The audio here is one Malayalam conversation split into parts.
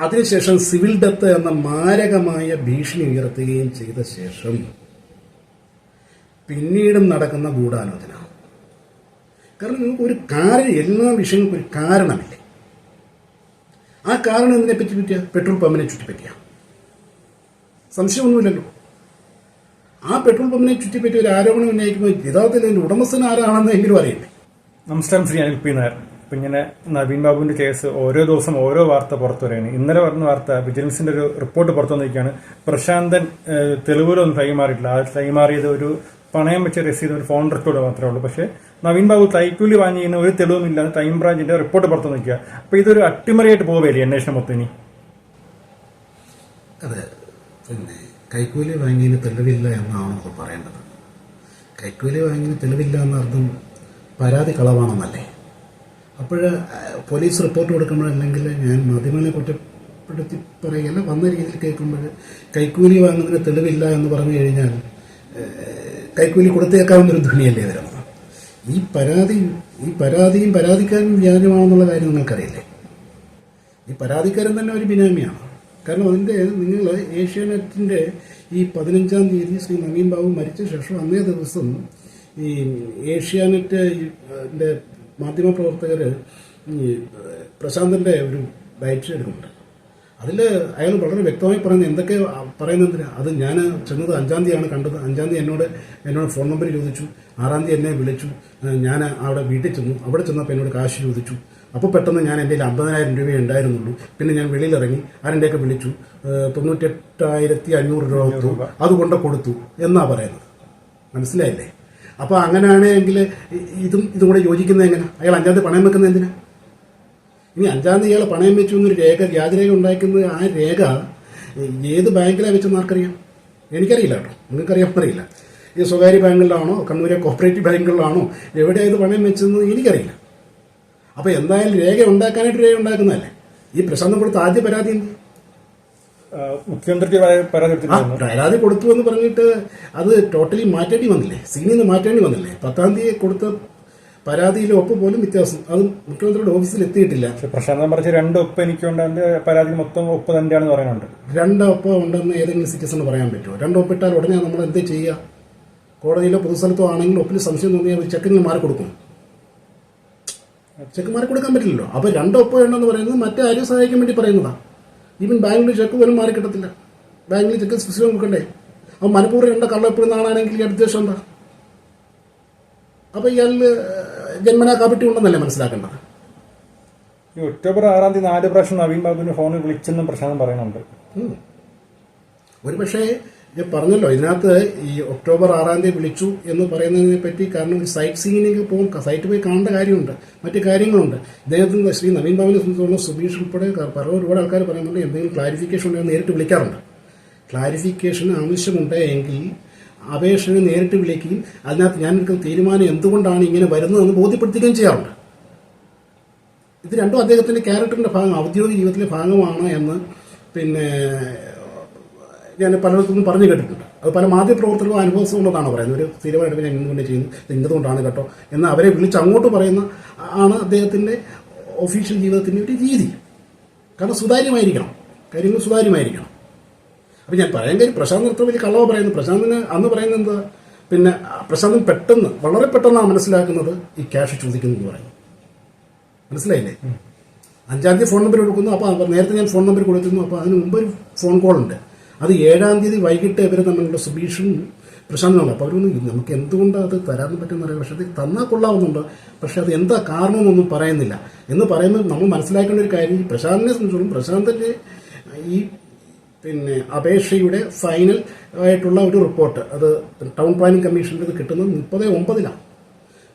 അതിനുശേഷം സിവിൽ ഡെത്ത് എന്ന മാരകമായ ഭീഷണി ഉയർത്തുകയും ചെയ്ത ശേഷം പിന്നീടും നടക്കുന്ന ഗൂഢാലോചന. കാരണം ഒരു കാരണം എല്ലാ വിഷയങ്ങൾക്കും ഒരു കാരണമില്ലേ? ആ കാരണം എന്തിനെ പറ്റി പറ്റിയ പെട്രോൾ പമ്പിനെ ചുറ്റിപ്പറ്റിയ സംശയമൊന്നുമില്ലല്ലോ. ആ പെട്രോൾ പമ്പിനെ ചുറ്റിപ്പറ്റി ഒരു ആരോപണം ഉന്നയിക്കുമ്പോൾ യഥാർത്ഥത്തിൽ അതിന്റെ ഉടമസ്ഥൻ ആരാണെന്ന് എങ്കിലും അറിയണ്ടേ? നമസ്കാരം ശ്രീ അനിൽ പി നായർ. ഇപ്പം ഇങ്ങനെ നവീൻ ബാബുവിന്റെ കേസ് ഓരോ ദിവസം ഓരോ വാർത്ത പുറത്തു വരികയാണ്. ഇന്നലെ പറഞ്ഞ വാർത്ത വിജിലൻസിന്റെ ഒരു റിപ്പോർട്ട് പുറത്തു വന്നിരിക്കുകയാണ്. പ്രശാന്തൻ തെളിവിലൊന്നും കൈമാറിയിട്ടില്ല. ആ കൈമാറിയത് ഒരു പണയം വെച്ച് രസീത് ഒരു ഫോൺ റെക്കോർഡ് മാത്രമേ ഉള്ളൂ. പക്ഷേ നവീൻ ബാബു തൈക്കൂലി വാങ്ങിയതിന് ഒരു തെളിവുമില്ലാതെ ടൈം ബ്രാഞ്ചിന്റെ റിപ്പോർട്ട് പുറത്തു നിൽക്കുക അപ്പൊ ഇതൊരു അട്ടിമറിയായിട്ട് പോവുകയല്ലേ അന്വേഷണം മൊത്തം അതെ. പിന്നെ കൈക്കൂലി വാങ്ങിയതിന് തെളിവില്ല എന്നാണ് നമ്മൾ പറയേണ്ടത്? കൈക്കൂലി വാങ്ങിയതിന് തെളിവില്ല എന്നർത്ഥം പരാതി കളവാണെന്നല്ലേ? അപ്പോൾ പോലീസ് റിപ്പോർട്ട് കൊടുക്കുമ്പോഴല്ലെങ്കിൽ ഞാൻ മാധ്യമങ്ങളെ കുറ്റപ്പെടുത്തി പറയുകയല്ല വന്ന രീതിയിൽ കേൾക്കുമ്പോൾ കൈക്കൂലി വാങ്ങുന്നതിന് തെളിവില്ല എന്ന് പറഞ്ഞു കഴിഞ്ഞാൽ കൈക്കൂലി കൊടുത്തേക്കാവുന്നൊരു ധ്വനിയല്ലേ വരുന്നത് ഈ പരാതി ഈ പരാതിയും പരാതിക്കാരനും വ്യാജമാണെന്നുള്ള കാര്യം നിങ്ങൾക്കറിയില്ലേ? ഈ പരാതിക്കാരൻ തന്നെ ഒരു ബിനാമിയാണ്. കാരണം അതിന്റെ നിങ്ങൾ ഏഷ്യാനെറ്റിന്റെ ഈ പതിനഞ്ചാം തീയതി ശ്രീ നവീൻ ബാബു മരിച്ച ശേഷം അന്നേ ദിവസം ഈ ഏഷ്യാനെറ്റ് മാധ്യമപ്രവർത്തകർ ഈ പ്രശാന്തിന്റെ ഒരു ഡയറ്റ് എടുക്കുന്നുണ്ട്. അതിൽ അയാൾ വളരെ വ്യക്തമായി പറയുന്നത് എന്തൊക്കെ പറയുന്നതിന് അത് ഞാൻ ചെന്നത് അഞ്ചാം തീയതിയാണ് കണ്ടത്. അഞ്ചാം തീയതി എന്നോട് എന്നോട് ഫോൺ നമ്പർ ചോദിച്ചു. ആറാം തീയതി എന്നെ വിളിച്ചു. ഞാൻ അവിടെ വീട്ടിൽ ചെന്നു. അവിടെ ചെന്നപ്പോൾ എന്നോട് കാശ് ചോദിച്ചു. അപ്പോൾ പെട്ടെന്ന് ഞാൻ എന്റെ അമ്പതിനായിരം രൂപയെ ഉണ്ടായിരുന്നുള്ളൂ. പിന്നെ ഞാൻ വെളിയിലിറങ്ങി ആരെന്റെയൊക്കെ വിളിച്ചു. തൊണ്ണൂറ്റെട്ടായിരത്തി അഞ്ഞൂറ് രൂപ കൊടുത്തു. അതുകൊണ്ട് കൊടുത്തു എന്നാണ് പറയുന്നത്. മനസ്സിലായില്ലേ? അപ്പോൾ അങ്ങനെയാണെങ്കിൽ ഇതും ഇതും കൂടെ യോജിക്കുന്നത് എങ്ങനെ? അയാൾ അഞ്ചാം തീയതി പണയം വെക്കുന്നത് എന്തിനാ? ഇനി അഞ്ചാം തീയതി ഇയാൾ പണയം വെച്ചു എന്നൊരു രേഖ വ്യാജരേഖ ഉണ്ടാക്കുന്നത് ആ രേഖ ഏത് ബാങ്കിലാണ് വെച്ചെന്ന് ആർക്കറിയാം? എനിക്കറിയില്ല കേട്ടോ. നിങ്ങൾക്കറിയാൻ അറിയില്ല. ഈ സ്വകാര്യ ബാങ്കുകളിലാണോ കണ്ണൂരെ കോപ്പറേറ്റീവ് ബാങ്കുകളിലാണോ എവിടെയാണ് ഇത് പണയം വെച്ചതെന്ന് എനിക്കറിയില്ല. അപ്പോൾ എന്തായാലും രേഖ ഉണ്ടാക്കാനായിട്ട് രേഖ ഉണ്ടാക്കുന്നതല്ലേ? ഈ പ്രശാന്തം കൊടുത്ത ആദ്യ പരാതി എന്ത്? ഏഹ്, മുഖ്യമന്ത്രിക്ക് പരാതി കൊടുത്തു എന്ന് പറഞ്ഞിട്ട് അത് ടോട്ടലി മാറ്റേണ്ടി വന്നില്ലേ? സീനിൽ നിന്ന് മാറ്റേണ്ടി വന്നില്ലേ? പത്താം തീയതി കൊടുത്ത പരാതിയിലെ ഒപ്പ് പോലും വ്യത്യാസം. അത് മുഖ്യമന്ത്രിയുടെ ഓഫീസിൽ എത്തിയിട്ടില്ല. പ്രശാന്തം പറഞ്ഞ രണ്ട് ഒപ്പ് എനിക്കുണ്ട്. പരാതി മൊത്തം ഒപ്പ് തന്നെയാണെന്ന് പറയുന്നുണ്ട്. രണ്ട് ഒപ്പ് ഉണ്ടെന്ന് ഏതെങ്കിലും സിറ്റിസൺ പറയാൻ പറ്റുമോ? രണ്ട് ഒപ്പിട്ടാൽ ഉടനെ നമ്മൾ എന്ത് ചെയ്യുക കോടതിയിലോ പൊതുസ്ഥലത്തോ ആണെങ്കിൽ ഒപ്പിൽ സംശയം തോന്നിയാൽ ഒരു ചെക്കിന് മാറി കൊടുക്കും. ചെക്ക് മാറി കൊടുക്കാൻ പറ്റില്ലല്ലോ. അപ്പൊ രണ്ട് ഒപ്പ് വേണമെന്ന് പറയുന്നത് മറ്റേ ആരും സഹായിക്കാൻ വേണ്ടി പറയുന്നതാ. ഈവൻ ബാങ്കിൽ ചെക്ക് പോലും മാറി കിട്ടത്തില്ല. ബാങ്കിൽ ചെക്ക് സ്പെസിഫിക് കൊടുക്കണ്ടേ? അപ്പൊ മനഃപൂർവം കള്ള എപ്പോഴും നാളാണെങ്കിൽ ഈ അടുത്ത എന്താ? അപ്പൊ ഇയാളിൽ ജന്മനാ കാപ്പിറ്റി ഉണ്ടെന്നല്ലേ മനസ്സിലാക്കേണ്ടത്? ഈ ഒക്ടോബർ ആറാം തീയതി നാല് പ്രാവശ്യം നവീൻ ബാബുവിന്റെ ഫോണിൽ വിളിച്ചെന്നും പ്രശാന്തം പറയുന്നുണ്ട്. ഒരു പക്ഷേ ഞാൻ പറഞ്ഞല്ലോ ഇതിനകത്ത് ഈ ഒക്ടോബർ ആറാം തീയതി വിളിച്ചു എന്ന് പറയുന്നതിനെ പറ്റി കാരണം സൈറ്റ് സീയിങ്ങിലേക്ക് പോകും സൈറ്റ് പോയി കാണേണ്ട കാര്യമുണ്ട് മറ്റു കാര്യങ്ങളുണ്ട്. ഇദ്ദേഹത്തിന് ശ്രീ നവീൻ ബാബുവിനെ സംബന്ധിച്ചോളം സുബീഷ് ഉൾപ്പെടെ പല ഒരുപാട് ആൾക്കാർ പറയുന്നുണ്ട് എന്തെങ്കിലും ക്ലാരിഫിക്കേഷൻ ഉണ്ടെങ്കിൽ നേരിട്ട് വിളിക്കാറുണ്ട്. ക്ലാരിഫിക്കേഷൻ ആവശ്യമുണ്ടെങ്കിൽ അപേക്ഷനെ നേരിട്ട് വിളിക്കുകയും അതിനകത്ത് ഞാൻ എടുക്കുന്ന തീരുമാനം എന്തുകൊണ്ടാണ് ഇങ്ങനെ വരുന്നതെന്ന് ബോധ്യപ്പെടുത്തുകയും ചെയ്യാറുണ്ട്. ഇത് രണ്ടും അദ്ദേഹത്തിന്റെ ക്യാരക്ടറിന്റെ ഭാഗം ഔദ്യോഗിക ജീവിതത്തിലെ ഭാഗമാണ് എന്ന് പിന്നെ ഞാൻ പലയിടത്തും പറഞ്ഞു കേട്ടിട്ടുണ്ട്. അത് പല മാധ്യമപ്രവർത്തകരും അനുഭവമുള്ളതാണ് പറയുന്നത്. ഒരു സ്ഥിരമായിട്ട് ഞാൻ ഇന്നുകൊണ്ട് ചെയ്യുന്നു. ഇത് ഇന്നതുകൊണ്ടാണ് കേട്ടോ? എന്ന് അവരെ വിളിച്ച് അങ്ങോട്ട് പറയുന്ന ആണ് അദ്ദേഹത്തിന്റെ ഒഫീഷ്യൽ ജീവിതത്തിന്റെ ഒരു രീതി. കാരണം സുതാര്യമായിരിക്കണം. കാര്യങ്ങൾ സുതാര്യമായിരിക്കണം. അപ്പം ഞാൻ പറയാൻ കാര്യം പ്രശാന്ത് അത്ര വലിയ കള്ളവ പറയുന്നു പ്രശാന്തിന് അന്ന് പറയുന്നത് എന്താ? പിന്നെ പ്രശാന്തൻ പെട്ടെന്ന് വളരെ പെട്ടെന്നാണ് മനസ്സിലാക്കുന്നത് ഈ ക്യാഷ് ചോദിക്കുന്നു എന്ന് പറയുന്നു മനസ്സിലായില്ലേ? അഞ്ചാം തീയതി ഫോൺ നമ്പർ കൊടുക്കുന്നു അപ്പോൾ നേരത്തെ ഞാൻ ഫോൺ നമ്പർ കൊടുത്തിരുന്നു. അപ്പോൾ അതിന് മുമ്പ് ഒരു ഫോൺ കോൾ ഉണ്ട്. അത് ഏഴാം തീയതി വൈകിട്ട് ഇവർ തമ്മിലുള്ള സുബീഷും പ്രശാന്തനാണ്. അപ്പോൾ അവരൊന്നും നമുക്ക് എന്തുകൊണ്ടാണ് അത് തരാൻ പറ്റുമെന്ന് അറിയാം. പക്ഷേ അത് തന്നാൽ കൊള്ളാവുന്നുണ്ട്. പക്ഷേ അത് എന്താ കാരണമെന്നൊന്നും പറയുന്നില്ല. എന്ന് പറയുന്നത് നമ്മൾ മനസ്സിലാക്കേണ്ട ഒരു കാര്യം പ്രശാന്തിനെ സംബന്ധിച്ചോളം പ്രശാന്തിന്റെ ഈ പിന്നെ അപേക്ഷയുടെ ഫൈനൽ ആയിട്ടുള്ള ഒരു റിപ്പോർട്ട് അത് ടൗൺ പ്ലാനിംഗ് കമ്മീഷന്റെ ഇത് കിട്ടുന്നത് മുപ്പത് ഒമ്പതിലാണ്.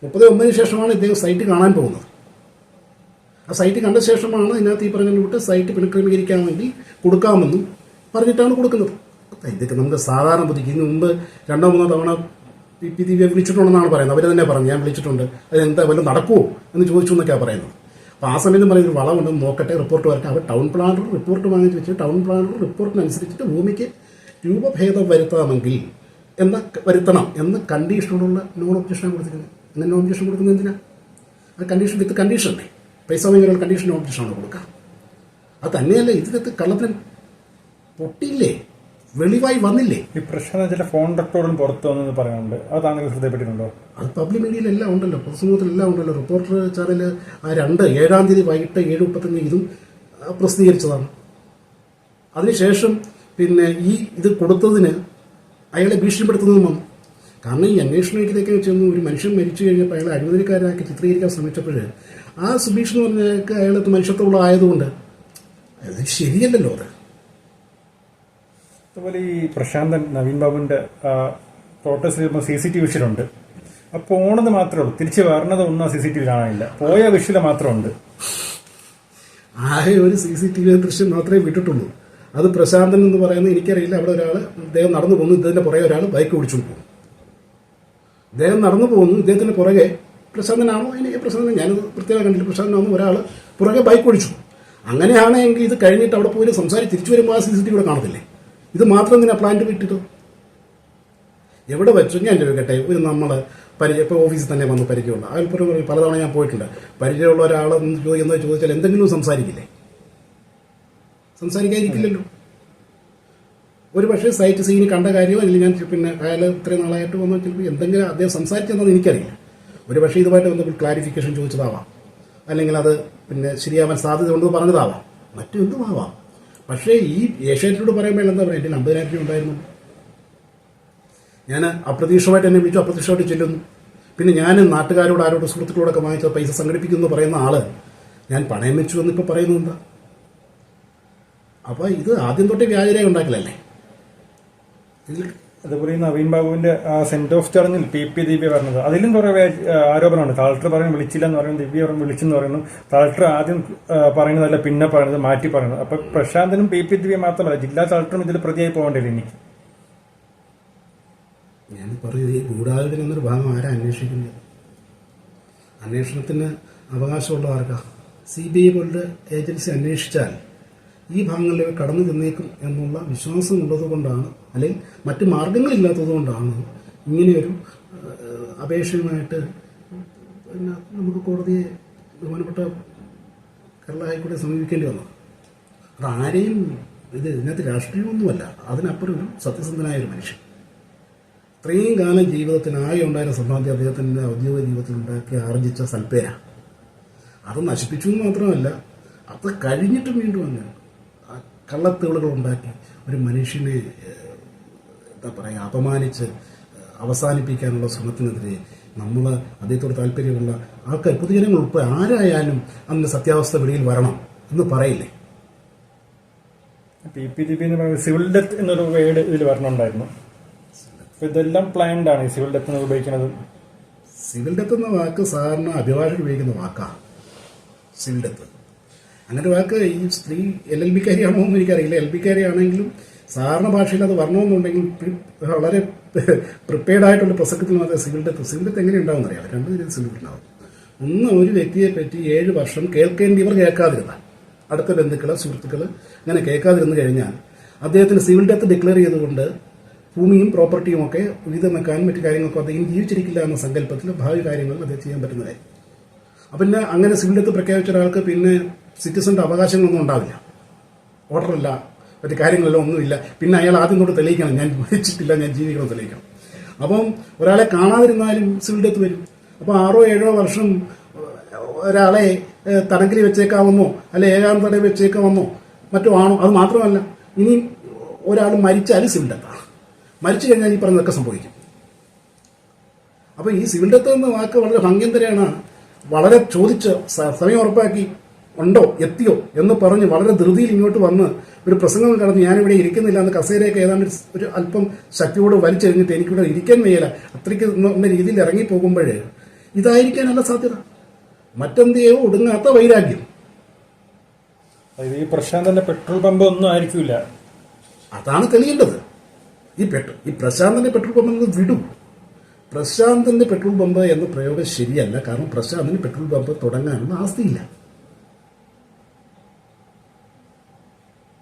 മുപ്പത് ഒമ്പതിന് ശേഷമാണ് ഇദ്ദേഹം സൈറ്റ് കാണാൻ പോകുന്നത്. ആ സൈറ്റ് കണ്ട ശേഷമാണ് ഇതിനകത്ത് ഈ വിട്ട് സൈറ്റ് പുനഃക്രമീകരിക്കാൻ വേണ്ടി കൊടുക്കാമെന്നും പറഞ്ഞിട്ടാണ് കൊടുക്കുന്നത്. ഇതൊക്കെ നമുക്ക് സാധാരണ ബുദ്ധിക്ക് ഇതിന് മുമ്പ് രണ്ടോ മൂന്നോ തവണ പി പി ദിവ്യ വിളിച്ചിട്ടുണ്ടെന്നാണ് പറയുന്നത്. അവർ തന്നെ പറഞ്ഞു ഞാൻ വിളിച്ചിട്ടുണ്ട്. അതെന്താ വല്ലതും നടക്കുമോ എന്ന് ചോദിച്ചു എന്നൊക്കെയാണ് പറയുന്നത്. അപ്പോൾ ആ സമയത്ത് പറയുന്നത് വളമുണ്ടെന്ന് നോക്കട്ടെ റിപ്പോർട്ട് വരട്ടെ. അവർ ടൗൺ പ്ലാനർ റിപ്പോർട്ട് വാങ്ങിച്ച് വെച്ച് ടൗൺ പ്ലാനർ റിപ്പോർട്ടിനനുസരിച്ചിട്ട് ഭൂമിക്ക് രൂപഭേദം വരുത്താമെങ്കിൽ എന്ന വരുത്തണം എന്ന കണ്ടീഷനോടുള്ള നോൺ ഒബ്ജക്ഷൻ കൊടുത്തിരിക്കുന്നത്. അങ്ങനെ നോൺ ഒബ്ജക്ഷൻ കൊടുക്കുന്നത് എന്തിനാ? ആ കണ്ടീഷൻ വിത്ത് കണ്ടീഷൻ പൈസ വാങ്ങിയ കണ്ടീഷൻ നോൺ ഒബ്ജക്ഷനാണ് കൊടുക്കുക. അത് തന്നെയല്ല ഇതിനകത്ത് കള്ളത്തിന് പൊട്ടിയില്ലേ? വെളിവായി വന്നില്ലേ? ഈ പ്രശ്നം ചില ഫോൺ റെക്കോർഡും പുറത്തു വന്നെന്ന് പറയുന്നുണ്ട് അത് താങ്കൾ ശ്രദ്ധപ്പെട്ടിട്ടുണ്ടോ അത് പബ്ലിക് മീഡിയയിലെല്ലാം ഉണ്ടല്ലോ. പൊതുസമൂഹത്തിലെല്ലാം ഉണ്ടല്ലോ. റിപ്പോർട്ടർ ചാനൽ ആ രണ്ട് ഏഴാം തീയതി വൈകിട്ട് ഏഴ് മുപ്പത്തഞ്ച് ഇതും പ്രസിദ്ധീകരിച്ചതാണ്. അതിനുശേഷം പിന്നെ ഈ ഇത് കൊടുത്തതിന് അയാളെ ഭീഷണിപ്പെടുത്തുന്നതും വന്നു. കാരണം ഈ അന്വേഷണത്തിലേക്ക് ചെന്ന് ഒരു മനുഷ്യൻ മരിച്ചു കഴിഞ്ഞപ്പോൾ അയാളെ അഴിമതിക്കാരാക്കി ചിത്രീകരിക്കാൻ ശ്രമിച്ചപ്പോൾ ആ സുബീഷ് എന്ന് പറഞ്ഞ അയാൾക്ക് അയാൾക്ക് മനുഷ്യത്വമുള്ള ആയതുകൊണ്ട് അത് ശരിയല്ലല്ലോ അത്. അതുപോലെ ഈ പ്രശാന്തൻ നവീൻ ബാബുവിന്റെ ഫോട്ടോസ് സി സി ടി വിഷയിലുണ്ട് ആ പോണത് മാത്രമേ ഉള്ളൂ. തിരിച്ചു വരണത് ഒന്നും സി സി ടി വി കാണാനില്ല. പോയ വിഷയിൽ മാത്രമുണ്ട്. ആകെ ഒരു സി സി ടി വി ദൃശ്യം മാത്രമേ വിട്ടിട്ടുള്ളൂ. അത് പ്രശാന്തൻ എന്ന് പറയുന്നത് എനിക്കറിയില്ല. അവിടെ ഒരാൾ ഇദ്ദേഹം നടന്നു പോകുന്നു. ഇദ്ദേഹത്തിന്റെ പുറകെ ഒരാൾ ബൈക്ക് ഓടിച്ചുകൊണ്ട് പോകും ഇദ്ദേഹം നടന്നു പോകുന്നു. ഇദ്ദേഹത്തിന്റെ പുറകെ പ്രശാന്തനാണോ? എനിക്ക് പ്രശാന്തൻ ഞാനത് പ്രത്യേകം കണ്ടില്ല പ്രശാന്തനാണോ ഒരാൾ പുറകെ ബൈക്ക് ഓടിച്ചു. അങ്ങനെയാണെങ്കിൽ ഇത് കഴിഞ്ഞിട്ട് അവിടെ പോയി സംസാരിച്ച് തിരിച്ചു വരുമ്പോൾ ആ സി സി ടി ഇവിടെ കാണത്തില്ലേ? ഇത് മാത്രം ഇങ്ങനെ പ്ലാന്റ് വിട്ടിട്ട്? എവിടെ വെച്ചു? ഞാൻ ചോദിക്കട്ടെ. ഒരു നമ്മൾ പരിചയം ഇപ്പോൾ ഓഫീസിൽ തന്നെ വന്ന് പരിചയമുണ്ട് അതിൽപ്പുറം പലതവണ ഞാൻ പോയിട്ടുണ്ട്. പരിചയമുള്ള ഒരാൾ എന്ന് ചോദിച്ചാൽ എന്തെങ്കിലും സംസാരിക്കില്ലേ? സംസാരിക്കാതിരിക്കില്ലല്ലോ. ഒരു പക്ഷേ സൈറ്റ് സീന് കണ്ട കാര്യമോ അല്ലെങ്കിൽ ഞാൻ പിന്നെ അയാൾ ഇത്രയും നാളായിട്ട് വന്നാൽ ചിലപ്പോൾ എന്തെങ്കിലും അദ്ദേഹം സംസാരിച്ചതെന്ന് എനിക്കറിയില്ല. ഒരു പക്ഷേ ഇതുമായിട്ട് ബന്ധപ്പെട്ട് ക്ലാരിഫിക്കേഷൻ ചോദിച്ചതാവാം. അല്ലെങ്കിൽ അത് പിന്നെ ശരിയാവാൻ സാധ്യത ഉണ്ടെന്ന് പറഞ്ഞതാവാം. മറ്റെന്തും ആവാം പക്ഷേ ഈ ഏഷ്യാറ്റിനോട് പറയുമ്പോൾ എന്താ പറയുക? എന്റെ അമ്പതിനായിരം രൂപ ഉണ്ടായിരുന്നു. ഞാൻ അപ്രതീക്ഷമായിട്ട് എന്നെ വിളിച്ചു അപ്രതീക്ഷമായിട്ട് ചെല്ലുന്നു. പിന്നെ ഞാൻ നാട്ടുകാരോട് ആരോട് സുഹൃത്തുക്കളോടൊക്കെ വാങ്ങിച്ച പൈസ സംഘടിപ്പിക്കുന്നു പറയുന്ന ആൾ ഞാൻ പണയം വെച്ചു എന്ന് ഇപ്പോൾ പറയുന്നത് എന്താ? അപ്പോൾ ഇത് ആദ്യം തൊട്ടേ വ്യാജരേഖ ഉണ്ടാക്കലല്ലേ? ഇതിൽ അതുപോലെ ഈ നവീൻ ബാബുവിന്റെ സെന്റ് ഓഫ് ചടങ്ങിൽ പി പി ദിവ്യ പറഞ്ഞത്. അതിലും കുറെ ആരോപണമാണ് ആ, ആരോപണമുണ്ട്. കളക്ടർ പറയും വിളിച്ചില്ല എന്ന് പറയുന്നു ദിവ്യ പറഞ്ഞു വിളിച്ചെന്ന് പറയുന്നു. കളക്ടർ ആദ്യം പറയുന്നതല്ല പിന്നെ പറയുന്നത് മാറ്റി പറയുന്നത്. അപ്പൊ പ്രശാന്തനും പി പി ദിവ്യ മാത്രമല്ല ജില്ലാ കളക്ടറും ഇതിൽ പ്രതിയായി പോകേണ്ടത് എനിക്ക് ഞാൻ പറയുന്നത് ഈ ഗൂഢാലോചന എന്നൊരു ഭാഗം ആരാ അന്വേഷിക്കുന്നത്? അന്വേഷണത്തിന് അവകാശമുള്ള ആർക്കാ? സി ബി ഐ പോലുള്ള ഏജൻസി അന്വേഷിച്ചാൽ ഈ ഭാഗങ്ങളിലേക്ക് കടന്നു ചെന്നേക്കും എന്നുള്ള വിശ്വാസം ഉള്ളതുകൊണ്ടാണ് അല്ലെങ്കിൽ മറ്റ് മാർഗങ്ങളില്ലാത്തത് കൊണ്ടാണ് ഇങ്ങനെയൊരു അപേക്ഷയുമായിട്ട് പിന്നെ നമുക്ക് കോടതിയെ ബഹുമാനപ്പെട്ട കേരള ഹൈക്കോടതിയെ സമീപിക്കേണ്ടി വന്നത് അത് ആരെയും ഇത് ഇതിനകത്ത് രാഷ്ട്രീയമൊന്നുമല്ല അതിനപ്പുറം ഒരു സത്യസന്ധനായ ഒരു മനുഷ്യൻ. ഇത്രയും കാലം ജീവിതത്തിനായി ഉണ്ടായിരുന്ന സമ്പാദ്യം അദ്ദേഹത്തിന്റെ ഔദ്യോഗിക ജീവിതത്തിൽ ഉണ്ടാക്കി ആർജിച്ച സൽപ്പേര അത് നശിപ്പിച്ചു എന്ന് മാത്രമല്ല അത് കഴിഞ്ഞിട്ടും വീണ്ടും അങ്ങനെ. കള്ളത്തേളുകൾ ഉണ്ടാക്കി ഒരു മനുഷ്യനെ എന്താ പറയുക അപമാനിച്ച് അവസാനിപ്പിക്കാനുള്ള ശ്രമത്തിനെതിരെ നമ്മൾ അദ്ദേഹത്തോട് താല്പര്യമുള്ള ആൾക്കാർ പൊതുജനങ്ങൾ ഉൾപ്പെടെ ആരായാലും അന്ന് സത്യാവസ്ഥ വെളിയിൽ വരണം എന്ന് പറയില്ലേ? പി പി ദിവ്യ എന്ന് പറയുന്നത് സിവിൽ ഡെത്ത് എന്നൊരു വേർഡ് ഇതിൽ വരണമുണ്ടായിരുന്നു അപ്പൊ ഇതെല്ലാം പ്ലാൻഡ് ആണ് ഈ സിവിൽ ഡെത്ത് എന്ന് ഉപയോഗിക്കുന്നത് സിവിൽ ഡെത്ത് എന്ന വാക്ക് സാധാരണ അഭിഭാഷകർ ഉപയോഗിക്കുന്ന വാക്കാണ് സിവിൽ ഡെത്ത്. അങ്ങനെ വാക്ക് ഈ സ്ത്രീ എൽ എൽ ബിക്കാരിയാണോ എന്ന് എനിക്കറിയില്ല. എൽ ബിക്കാരി ആണെങ്കിലും സാധാരണ ഭാഷയിൽ അത് വരണമെന്നുണ്ടെങ്കിൽ വളരെ പ്രിപ്പയർഡ് ആയിട്ടുള്ള പ്രസക്തി മാത്രമേ സിവിൽ ഡെത്ത് സിവിൽ ഡെത്ത് എങ്ങനെ ഉണ്ടാവും അറിയാം. രണ്ട് രീതിയിൽ സിവിൽ ഉണ്ടാവും. ഒന്ന് ഒരു വ്യക്തിയെ പറ്റി ഏഴ് വർഷം കേൾക്കേണ്ടിയവർ കേൾക്കാതിരുന്നാൽ അടുത്ത ബന്ധുക്കൾ സുഹൃത്തുക്കൾ അങ്ങനെ കേൾക്കാതിരുന്നു കഴിഞ്ഞാൽ അദ്ദേഹത്തിന് സിവിൽ ഡെത്ത് ഡിക്ലെയർ ചെയ്തുകൊണ്ട് ഭൂമിയും പ്രോപ്പർട്ടിയും ഒക്കെ വിവിധ വെക്കാനും മറ്റു കാര്യങ്ങൾക്കും അദ്ദേഹം ജീവിച്ചിരിക്കില്ല എന്ന സങ്കല്പത്തിൽ ഭാവി കാര്യങ്ങൾ അദ്ദേഹം ചെയ്യാൻ പറ്റുന്നതായി അപ്പം പിന്നെ അങ്ങനെ സിവിൽ ഡെത്ത് പ്രഖ്യാപിച്ച ഒരാൾക്ക് പിന്നെ സിറ്റിസന്റെ അവകാശങ്ങളൊന്നും ഉണ്ടാവില്ല. ഓർഡറില്ല മറ്റു കാര്യങ്ങളെല്ലാം ഒന്നുമില്ല. പിന്നെ അയാൾ ആദ്യം തൊട്ട് തെളിയിക്കണം. ഞാൻ മരിച്ചിട്ടില്ല ഞാൻ ജീവിക്കണം തെളിയിക്കണം. അപ്പം ഒരാളെ കാണാതിരുന്നാലും സിവിൽ ഡെത്ത് വരും. അപ്പോൾ ആറോ ഏഴോ വർഷം ഒരാളെ തടങ്കിൽ വെച്ചേക്കാമെന്നോ അല്ലെ ഏകാന്ത തടയിൽ വെച്ചേക്കാമെന്നോ മറ്റോ ആണോ അത് മാത്രമല്ല ഇനി ഒരാൾ മരിച്ചാൽ സിവിൽ ഡെത്താണ് മരിച്ചു കഴിഞ്ഞാൽ ഈ പറഞ്ഞതൊക്കെ സംഭവിക്കും. അപ്പോൾ ഈ സിവിൽ ഡെത്ത് എന്ന വാക്ക് വളരെ ഭംഗ്യം തരെയാണ് വളരെ ചോദിച്ച് സമയം ഉറപ്പാക്കി ഉണ്ടോ? എത്തിയോ? എന്ന് പറഞ്ഞ് വളരെ ധൃതിയിൽ ഇങ്ങോട്ട് വന്ന് ഒരു പ്രസംഗം കടന്ന് ഞാനിവിടെ ഇരിക്കുന്നില്ല എന്ന് കസേരയൊക്കെ ഏതാണ്ട് ഒരു അല്പം ശക്തിയോട് വലിച്ചെറിഞ്ഞിട്ട് എനിക്കിവിടെ ഇരിക്കാൻ വയ്യല അത്രയ്ക്ക് എന്ന രീതിയിൽ ഇറങ്ങി പോകുമ്പോൾ ഇതായിരിക്കാനല്ല സാധ്യത. മറ്റെന്തെയോ ഒടുങ്ങാത്ത വൈരാഗ്യം. ഈ പ്രശാന്തന്റെ പെട്രോൾ പമ്പ് ഒന്നും ആയിരിക്കില്ല അതാണ് തെളിയേണ്ടത്. ഈ പെട്രോൾ ഈ പ്രശാന്തന്റെ പെട്രോൾ പമ്പ് എന്ന് വിടും. പ്രശാന്തന്റെ പെട്രോൾ പമ്പ് എന്ന പ്രയോഗം ശരിയല്ല. കാരണം പ്രശാന്തിന് പെട്രോൾ പമ്പ് തുടങ്ങാനൊന്നും ആസ്തിയില്ല.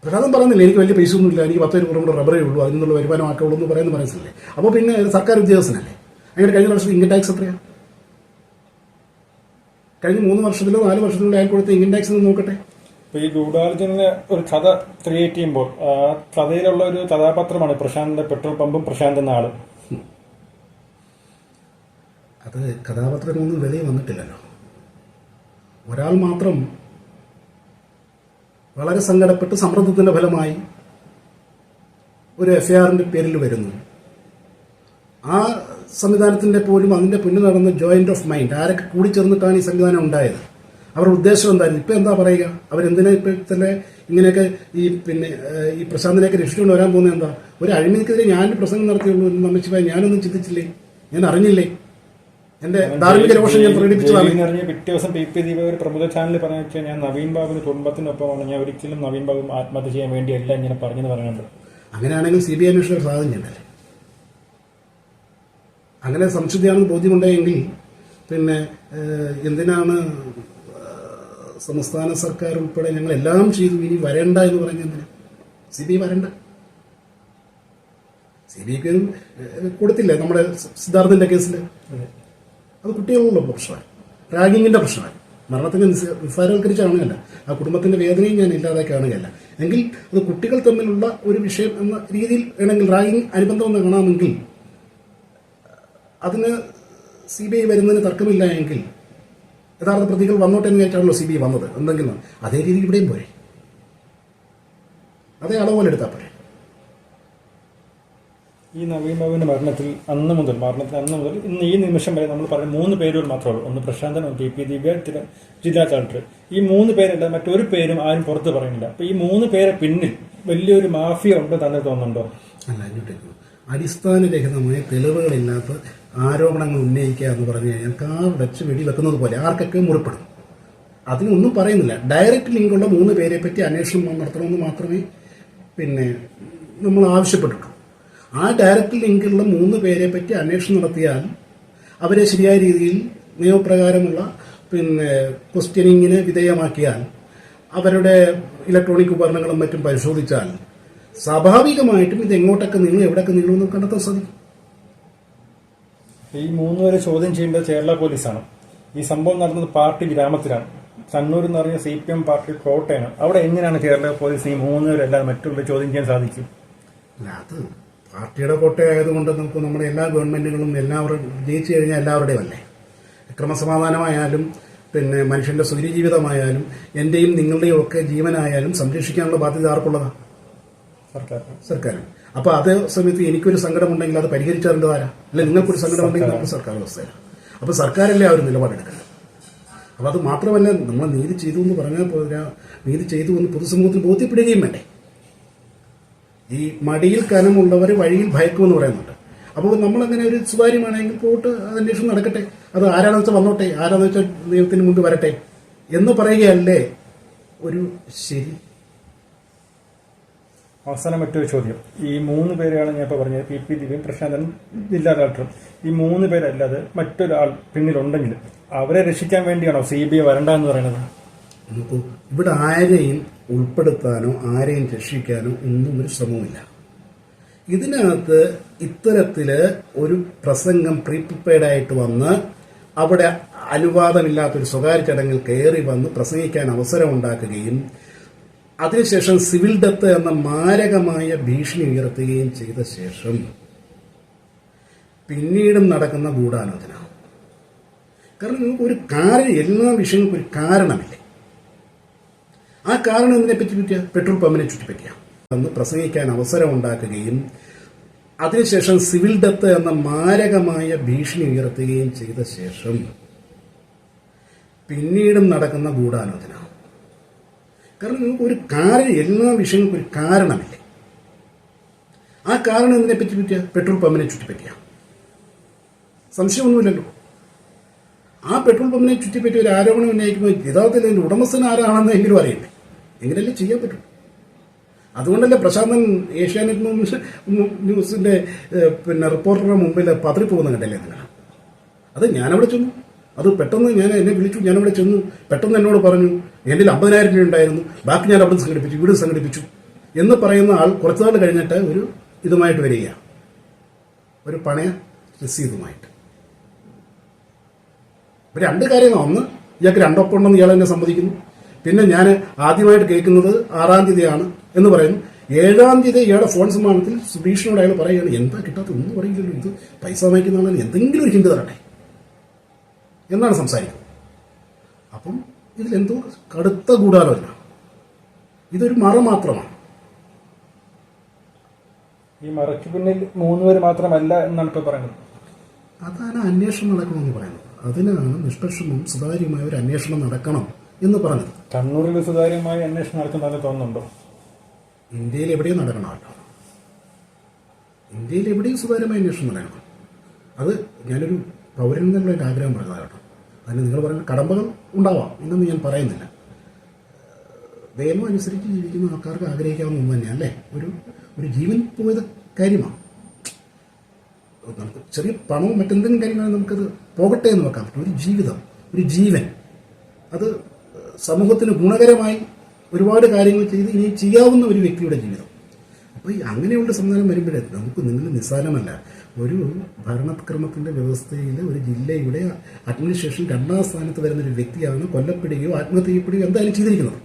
പ്രശാന്തൻ പറയുന്നില്ല എനിക്ക് വലിയ പൈസ ഒന്നുമില്ല എനിക്ക് പത്ത് കിലോമീറ്റർ റബ്ബറേ ഉള്ളൂ അതിനുള്ള വരുമാനം ആക്കുള്ളൂ എന്ന് പറയുന്ന പറയുന്നില്ലേ അപ്പോൾ പിന്നെ സർക്കാർ ഉദ്യോഗസ്ഥനല്ലേ? അങ്ങനെ കഴിഞ്ഞ വർഷത്തിൽ ഇൻകം ടാക്സ് എത്രയാണ് കഴിഞ്ഞ മൂന്ന് വർഷത്തിലോ നാല് വർഷത്തിലോ അയാൾ കൊടുത്ത ഇൻകം ടാക്സ് നോക്കട്ടെ. ഇപ്പോൾ ഈ ഗൂഢാലോചന ഒരു കഥ ക്രിയേറ്റ് ചെയ്യുമ്പോൾ ആ കഥയിലുള്ള ഒരു കഥാപാത്രമാണ് പ്രശാന്തിന്റെ പെട്രോൾ പമ്പും പ്രശാന്ത് എന്ന ആൾ. അത് കഥാപാത്രങ്ങളൊന്നും വെളിയിൽ വന്നിട്ടില്ലല്ലോ. ഒരാൾ മാത്രം വളരെ സങ്കടപ്പെട്ട് സമ്മർദ്ദത്തിന്റെ ഫലമായി ഒരു എഫ് ഐ പേരിൽ വരുന്നു. ആ സംവിധാനത്തിന്റെ പോലും അതിന്റെ പിന്നിൽ നടന്ന ജോയിന്റ് ഓഫ് മൈൻഡ് ആരൊക്കെ കൂടി ചേർന്നിട്ടാണ് ഈ സംവിധാനം ഉണ്ടായത്? അവരുടെ ഉദ്ദേശം എന്തായിരുന്നു? ഇപ്പൊ എന്താ പറയുക? അവരെന്തിനാ ഇപ്പോഴത്തെ ഇങ്ങനെയൊക്കെ ഈ പിന്നെ ഈ പ്രശാന്തിനെയൊക്കെ രക്ഷിച്ചുകൊണ്ട് വരാൻ പോകുന്നത് എന്താ? ഒരു അഴിമതിക്കെതിരെ ഞാൻ പ്രസംഗം നടത്തിയുള്ളൂ എന്ന് നമ്മൾ ഞാനൊന്നും ചിന്തിച്ചില്ലേ? ഞാൻ അറിഞ്ഞില്ലേ? എന്റെ ധാർമ്മിക രോഷം ഞാൻ പ്രകടിപ്പിച്ചതാണ്. പിറ്റേ ദിവസം പി പി ദീപ ഒരു പ്രമുഖ ചാനലിൽ പറഞ്ഞു വെച്ചാൽ ഞാൻ നവീൻ ബാബുവിന് കുടുംബത്തിനൊപ്പമാണ്. ഞാൻ ഒരിക്കലും നവീൻ ബാബു ആത്മഹത്യ ചെയ്യാൻ വേണ്ടി വേണ്ടിയല്ല ഇങ്ങനെ പറഞ്ഞെന്ന് പറയുന്നുണ്ട് അങ്ങനെയാണെങ്കിൽ സി ബി ഐ അന്വേഷണം സാധനം ചെയ്യണ്ടല്ലേ അങ്ങനെ സംശുദ്ധിയാണെന്ന് ബോധ്യമുണ്ടെങ്കിൽ പിന്നെ എന്തിനാണ് സംസ്ഥാന സർക്കാർ ഉൾപ്പെടെ ഞങ്ങൾ എല്ലാം ചെയ്തു? ഇനി വരണ്ട എന്ന് പറഞ്ഞ എന്തിനാ? സി ബി ഐ വരണ്ട. സി ബി ഐക്ക് കൊടുത്തില്ലേ നമ്മുടെ സിദ്ധാർത്ഥന്റെ കേസിൽ അത് കുട്ടികളുള്ള പ്രശ്നമായി. റാഗിങ്ങിന്റെ പ്രശ്നമായി. മരണത്തിന് നിസ്സ- നിസ്സാരവൽക്കരിച്ച് കാണുകയല്ല. ആ കുടുംബത്തിന്റെ വേദനയും ഞാൻ ഇല്ലാതെ കാണുകയല്ല. എങ്കിൽ അത് കുട്ടികൾ തമ്മിലുള്ള ഒരു വിഷയം എന്ന രീതിയിൽ വേണമെങ്കിൽ റാഗിങ് അനുബന്ധം എന്ന് കാണാമെങ്കിൽ അതിന് സി ബി ഐ വരുന്നതിന് തർക്കമില്ല എങ്കിൽ യഥാർത്ഥ പ്രതികൾ വന്നോട്ടെ എന്ന് വെച്ചാണല്ലോ സി ബി ഐ വന്നത്. എന്തെങ്കിലും അതേ രീതിയിൽ ഇവിടെയും പോരെ. അതേ അളവ് പോലെ എടുത്താൽ പോരെ. ഈ നവീൻ ബാബുവിന്റെ മരണത്തിൽ അന്ന് മുതൽ മരണത്തിൽ അന്ന് മുതൽ ഇന്ന് ഈ നിമിഷം വരെ നമ്മൾ പറഞ്ഞ മൂന്ന് പേരുകൾ മാത്രമേ ഉള്ളൂ. ഒന്ന് പ്രശാന്തൻ ഒന്ന് ടി പി ദിവ്യ ജില്ലാ കളക്ടർ. ഈ മൂന്ന് പേരല്ല മറ്റൊരു പേരും ആരും പുറത്ത് പറയുന്നില്ല. അപ്പൊ ഈ മൂന്ന് പേരെ പിന്നിൽ വലിയൊരു മാഫിയ ഉണ്ട് തന്നെ തോന്നുന്നുണ്ടോ? അല്ല അന്വേഷിക്കുന്നു അടിസ്ഥാനരഹിതമായ തെളിവുകളില്ലാത്ത ആരോപണങ്ങൾ ഉന്നയിക്കുക എന്ന് പറഞ്ഞു കഴിഞ്ഞാൽ കാർ വെച്ച് വെടി വെക്കുന്നത് പോലെ ആർക്കൊക്കെ മുറിപ്പെടും? അതിനൊന്നും പറയുന്നില്ല. ഡയറക്റ്റ് ലിങ്കുള്ള മൂന്ന് പേരെ പറ്റി അന്വേഷണം നടത്തണമെന്ന് മാത്രമേ പിന്നെ നമ്മൾ ആവശ്യപ്പെട്ടിട്ടുള്ളൂ. ആ ഡയറക്ട് ലിങ്കിലുള്ള മൂന്ന് പേരെ പറ്റി അന്വേഷണം നടത്തിയാൽ അവരെ ശരിയായ രീതിയിൽ നിയമപ്രകാരമുള്ള പിന്നെ ക്വസ്റ്റ്യനിങ്ങിന് വിധേയമാക്കിയാൽ അവരുടെ ഇലക്ട്രോണിക് ഉപകരണങ്ങളും മറ്റും പരിശോധിച്ചാൽ സ്വാഭാവികമായിട്ടും ഇത് എങ്ങോട്ടൊക്കെ നീങ്ങും എവിടെയൊക്കെ നീങ്ങുമെന്ന് കണ്ടെത്താൻ സാധിക്കും. ഈ മൂന്ന് പേരെ ചോദ്യം ചെയ്യേണ്ടത് കേരള പോലീസാണ്. ഈ സംഭവം നടന്നത് പാർട്ടി ഗ്രാമത്തിലാണ്. കണ്ണൂർ എന്ന് പറഞ്ഞ സി പി എം പാർട്ടി കോട്ടയാണ് അവിടെ എങ്ങനെയാണ് കേരള പോലീസ് ഈ മൂന്ന് പേരെല്ലാം മറ്റുള്ള ചോദ്യം ചെയ്യാൻ സാധിക്കും? അത് പാർട്ടിയുടെ കോട്ടയായതുകൊണ്ട് നമുക്ക് നമ്മുടെ എല്ലാ ഗവൺമെന്റുകളും എല്ലാവരും ജയിച്ചു കഴിഞ്ഞാൽ എല്ലാവരുടെയും അല്ലേ? ക്രമസമാധാനമായാലും പിന്നെ മനുഷ്യന്റെ സ്വൈര്യജീവിതമായാലും എന്റെയും നിങ്ങളുടെയും ഒക്കെ ജീവനായാലും സംരക്ഷിക്കാനുള്ള ബാധ്യത ആർക്കുള്ളതാണ് സർക്കാർ സർക്കാർ അപ്പോൾ അതേ സമയത്ത് എനിക്കൊരു സങ്കടമുണ്ടെങ്കിൽ അത് പരിഹരിച്ചു ആരാ? അല്ലെ നിങ്ങൾക്കൊരു സങ്കടമുണ്ടെങ്കിൽ നമുക്ക് സർക്കാർ വ്യവസ്ഥയാണ് അപ്പൊ സർക്കാരല്ലേ ആ ഒരു നിലപാടെടുക്കുന്നത് അപ്പോൾ അത് മാത്രമല്ല നമ്മൾ നീതി ചെയ്തു എന്ന് പറഞ്ഞാൽ പോരാ നീതി ചെയ്തു എന്ന് പൊതുസമൂഹത്തിൽ ബോധ്യപ്പെടുകയും വേണ്ടേ? ഈ മടിയിൽ കനമുള്ളവർ വഴിയിൽ ഭയക്കുമെന്ന് പറയുന്നുണ്ട്. അപ്പോൾ നമ്മളങ്ങനെ ഒരു സുതാര്യമാണെങ്കിൽ പോയിട്ട് അന്വേഷണം നടക്കട്ടെ. അത് ആരാണെന്ന് വെച്ചാൽ വന്നോട്ടെ. ആരാന്ന് വെച്ചാൽ നിയമത്തിന് മുമ്പ് വരട്ടെ എന്ന് പറയുകയല്ലേ ഒരു ശരി? അവസാനം മറ്റൊരു ചോദ്യം. ഈ മൂന്ന് പേരെയാണ് ഞാൻ ഇപ്പോൾ പറഞ്ഞത്. പി പി ദിവ്യം പ്രശാന്തനും ജില്ലാ കളക്ടറും. ഈ മൂന്ന് പേരല്ലാതെ മറ്റൊരാൾ പിന്നിലുണ്ടെങ്കിൽ അവരെ രക്ഷിക്കാൻ വേണ്ടിയാണോ സി ബി ഐ വരണ്ടെന്ന് പറയുന്നത്? നോക്കൂ ഇവിടെ ആരെയും ഉൾപ്പെടുത്താനോ ആരെയും രക്ഷിക്കാനോ ഒന്നും ഒരു ശ്രമവുമില്ല. ഇതിനകത്ത് ഇത്തരത്തിൽ ഒരു പ്രസംഗം പ്രീപ്രിപ്പയർഡ് ആയിട്ട് വന്ന് അവിടെ അനുവാദമില്ലാത്തൊരു സ്വകാര്യ ചടങ്ങിൽ കയറി വന്ന് പ്രസംഗിക്കാൻ അവസരം ഉണ്ടാക്കുകയും അതിനുശേഷം സിവിൽ ഡെത്ത് എന്ന മാരകമായ ഭീഷണി ഉയർത്തുകയും ചെയ്ത ശേഷം പിന്നീടും നടക്കുന്ന ഗൂഢാലോചന. കാരണം ഒരു കാരണം എല്ലാ വിഷയങ്ങൾക്കും ഒരു കാരണമില്ലേ? ആ കാരണം എന്തിനെ പറ്റി പറ്റിയ? പെട്രോൾ പമ്പിനെ ചുറ്റിപ്പറ്റിയ. അന്ന് പ്രസംഗിക്കാൻ അവസരം ഉണ്ടാക്കുകയും അതിനുശേഷം സിവിൽ ഡെത്ത് എന്ന മാരകമായ ഭീഷണി ഉയർത്തുകയും ചെയ്ത ശേഷം പിന്നീടും നടക്കുന്ന ഗൂഢാലോചന. കാരണം ഒരു കാരണം എല്ലാ വിഷയങ്ങൾക്കും ഒരു കാരണമില്ലേ? ആ കാരണം എന്തിനെ പറ്റി പറ്റിയ? പെട്രോൾ പമ്പിനെ ചുറ്റിപ്പറ്റിയ. സംശയമൊന്നുമില്ലല്ലോ. ആ പെട്രോൾ പമ്പിനെ ചുറ്റിപ്പറ്റി ഒരു ആരോപണം ഉന്നയിക്കുമ്പോൾ യഥാർത്ഥത്തിൽ അതിന്റെ ഉടമസ്ഥൻ ആരാണെന്ന് എങ്കിലും അറിയണ്ടേ എങ്കിലല്ലേ ചെയ്യാൻ പറ്റും? അതുകൊണ്ടല്ലേ പ്രശാന്തൻ ഏഷ്യാനെറ്റ് ന്യൂസ് ന്യൂസിന്റെ പിന്നെ റിപ്പോർട്ടറുടെ മുമ്പിൽ പതറിപ്പോകുന്ന കണ്ടല്ലേ നിങ്ങൾ? അത് ഞാനവിടെ ചെന്നു. അത് പെട്ടെന്ന് ഞാൻ എന്നെ വിളിച്ചു. ഞാനവിടെ ചെന്നു. പെട്ടെന്ന് എന്നോട് പറഞ്ഞു എന്റെ അമ്പതിനായിരം രൂപ ഉണ്ടായിരുന്നു. ബാക്കി ഞാൻ അവിടെ സംഘടിപ്പിച്ചു ഇവിടെ സംഘടിപ്പിച്ചു. എന്ന് പറയുന്ന ആൾ കുറച്ചു നാൾ കഴിഞ്ഞിട്ട് ഒരു ഇതുമായിട്ട് വരിക ഒരു പണയ രസീതുമായിട്ട്. രണ്ട് കാര്യങ്ങൾ. ഒന്ന് ഇയാൾക്ക് രണ്ടൊപ്പം ഉണ്ടെന്ന് ഇയാൾ എന്നെ സമ്മതിക്കുന്നു. പിന്നെ ഞാൻ ആദ്യമായിട്ട് കേൾക്കുന്നത് ആറാം തീയതിയാണ് എന്ന് പറയുന്നു. ഏഴാം തീയതി ഇയാളുടെ ഫോൺ സമ്മാനത്തിൽ സുബീഷിനോട് അയാൾ പറയുകയാണ് എന്താ കിട്ടാത്ത ഒന്നും പറയില്ലല്ലോ ഇത് പൈസ വാങ്ങിക്കുന്നതാണ് എന്തെങ്കിലും ഒരു ഹിന്ദു തരട്ടെ? എന്നാണ് സംസാരിക്കുന്നത്. അപ്പം ഇതിലെന്തോ കടുത്ത ഗൂഢാലോചന. ഇതൊരു മറ മാത്രമാണ്. ഈ മറയ്ക്ക് പിന്നിൽ മൂന്നുപേര് മാത്രമല്ല എന്നാണ് ഇപ്പോൾ പറയുന്നത്. അതാണ് അന്വേഷണം നടക്കണമെന്ന് പറയുന്നത്. അതിനാണ് നിഷ്പക്ഷവും സുതാര്യമായ ഒരു അന്വേഷണം നടക്കണം. എന്ന് പറഞ്ഞത് കണ്ണൂരിൽ സുതാര്യമായി അന്വേഷണം നടക്കുന്നതെന്ന് തോന്നുന്നുണ്ടോ? ഇന്ത്യയിൽ എവിടെയും നടക്കണം കേട്ടോ ഇന്ത്യയിൽ എവിടെയും സുതാര്യമായ അന്വേഷണം നടക്കണം. അത് ഞാനൊരു പൗരൻ എന്നുള്ള എന്റെ ആഗ്രഹം പറഞ്ഞതാണ് കേട്ടോ. അതിന് നിങ്ങൾ പറയുന്ന കടമ്പകൾ ഉണ്ടാവാം എന്നൊന്നും ഞാൻ പറയുന്നില്ല. നിയമം അനുസരിച്ച് ജീവിക്കുന്ന ആൾക്കാർക്ക് ആഗ്രഹിക്കാവുന്ന ഒന്ന് തന്നെയാണ് അല്ലേ? ഒരു ഒരു ജീവൻ പോയത് കാര്യമാണ്. നമുക്ക് ചെറിയ പണവും മറ്റെന്തെങ്കിലും കാര്യങ്ങളും നമുക്കത് പോകട്ടെ എന്ന് പറ്റും. ഒരു ജീവിതം ഒരു ജീവൻ. അത് സമൂഹത്തിന് ഗുണകരമായി ഒരുപാട് കാര്യങ്ങൾ ചെയ്ത് ഇനി ചെയ്യാവുന്ന ഒരു വ്യക്തിയുടെ ജീവിതം. അപ്പോൾ ഈ അങ്ങനെയുള്ള സംവിധാനം വരുമ്പോഴേ നമുക്ക് നിങ്ങൾ നിസ്സാരമല്ല. ഒരു ഭരണക്രമത്തിന്റെ വ്യവസ്ഥയിൽ ഒരു ജില്ലയുടെ അഡ്മിനിസ്ട്രേഷൻ രണ്ടാം സ്ഥാനത്ത് വരുന്ന ഒരു വ്യക്തിയാണ് കൊല്ലപ്പെടുകയോ ആത്മഹത്യ ചെയ്യപ്പെടുകയോ എന്തായാലും ചെയ്തിരിക്കുന്നത്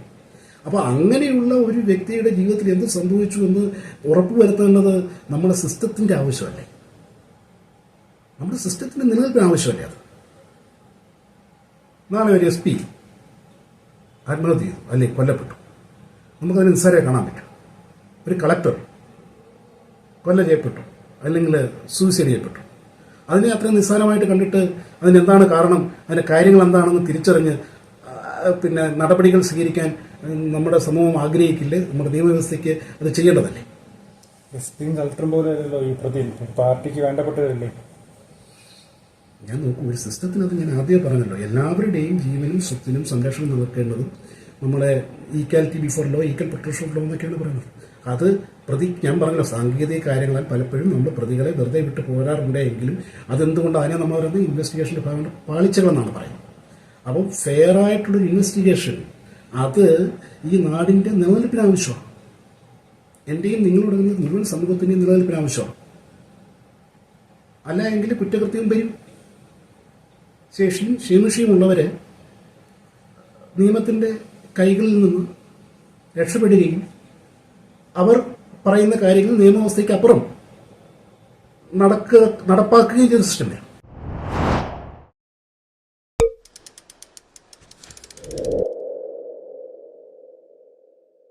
അപ്പോൾ അങ്ങനെയുള്ള ഒരു വ്യക്തിയുടെ ജീവിതത്തിൽ എന്ത് സംഭവിച്ചു എന്ന് ഉറപ്പുവരുത്തേണ്ടത് നമ്മുടെ സിസ്റ്റത്തിന്റെ ആവശ്യമല്ലേ? നമ്മുടെ സിസ്റ്റത്തിന്റെ നിലനിൽപ്പിന് ആവശ്യമല്ലേ അത്? നാളെ ഒരു എസ് പി. ആത്മഹത്യ ചെയ്തു. അല്ലെ കൊല്ലപ്പെട്ടു. നമുക്കതിന് നിസ്സാരമായി കാണാൻ പറ്റും. ഒരു കളക്ടർ കൊല്ല ചെയ്യപ്പെട്ടു. അല്ലെങ്കിൽ സൂയിസൈഡ് ചെയ്യപ്പെട്ടു. അതിനെ അത്രയും നിസ്സാരമായിട്ട് കണ്ടിട്ട് അതിനെന്താണ് കാരണം? അതിന്റെ കാര്യങ്ങൾ എന്താണെന്ന് തിരിച്ചറിഞ്ഞ് പിന്നെ നടപടികൾ സ്വീകരിക്കാൻ നമ്മുടെ സമൂഹം ആഗ്രഹിക്കില്ലേ? നമ്മുടെ നിയമവ്യവസ്ഥയ്ക്ക് അത് ചെയ്യേണ്ടതല്ലേ? എസ് പിയും കളക്ടറും പോലെ അല്ലല്ലോ ഈ പാർട്ടിക്ക് വേണ്ടപ്പെട്ടതല്ലേ ഞാൻ നോക്കൂ ഒരു സിസ്റ്റത്തിനകത്ത് ഞാൻ ആദ്യം പറഞ്ഞല്ലോ എല്ലാവരുടെയും ജീവനും സ്വത്തിനും സംരക്ഷണം നൽകേണ്ടതും നമ്മളെ equality before law equal protection of law എന്നൊക്കെയാണ് പറയുന്നത്. അത് പ്രതി ഞാൻ പറഞ്ഞല്ലോ സാങ്കേതിക കാര്യങ്ങളാൽ പലപ്പോഴും നമ്മൾ പ്രതികളെ വെറുതെ വിട്ട് പോരാറുണ്ട് എങ്കിലും അതെന്തുകൊണ്ട് അതിനെ നമ്മൾ പറയുന്നത് ഇൻവെസ്റ്റിഗേഷന്റെ ഭാഗം പാളിച്ചകളെന്നാണ് പറയുന്നത്. അപ്പം ഫെയർ ആയിട്ടുള്ളൊരു ഇൻവെസ്റ്റിഗേഷൻ അത് ഈ നാടിന്റെ നിലനിൽപ്പിന് ആവശ്യമാണ്. എന്റെയും നിങ്ങളുടെ മുഴുവൻ സമൂഹത്തിന്റെയും നിലനിൽപ്പിന് ആവശ്യമാണ്. അല്ല എങ്കിൽ കുറ്റകൃത്യം വരും. ശേഷിയും ശേമിഷിയുമുള്ളവരെ നിയമത്തിന്റെ കൈകളിൽ നിന്ന് രക്ഷപ്പെടുകയും അവർ പറയുന്ന കാര്യങ്ങൾ നിയമവ്യവസ്ഥയ്ക്ക് അപ്പുറം നടക്കുക നടപ്പാക്കുകയും ചെയ്ത സിസ്റ്റം വരും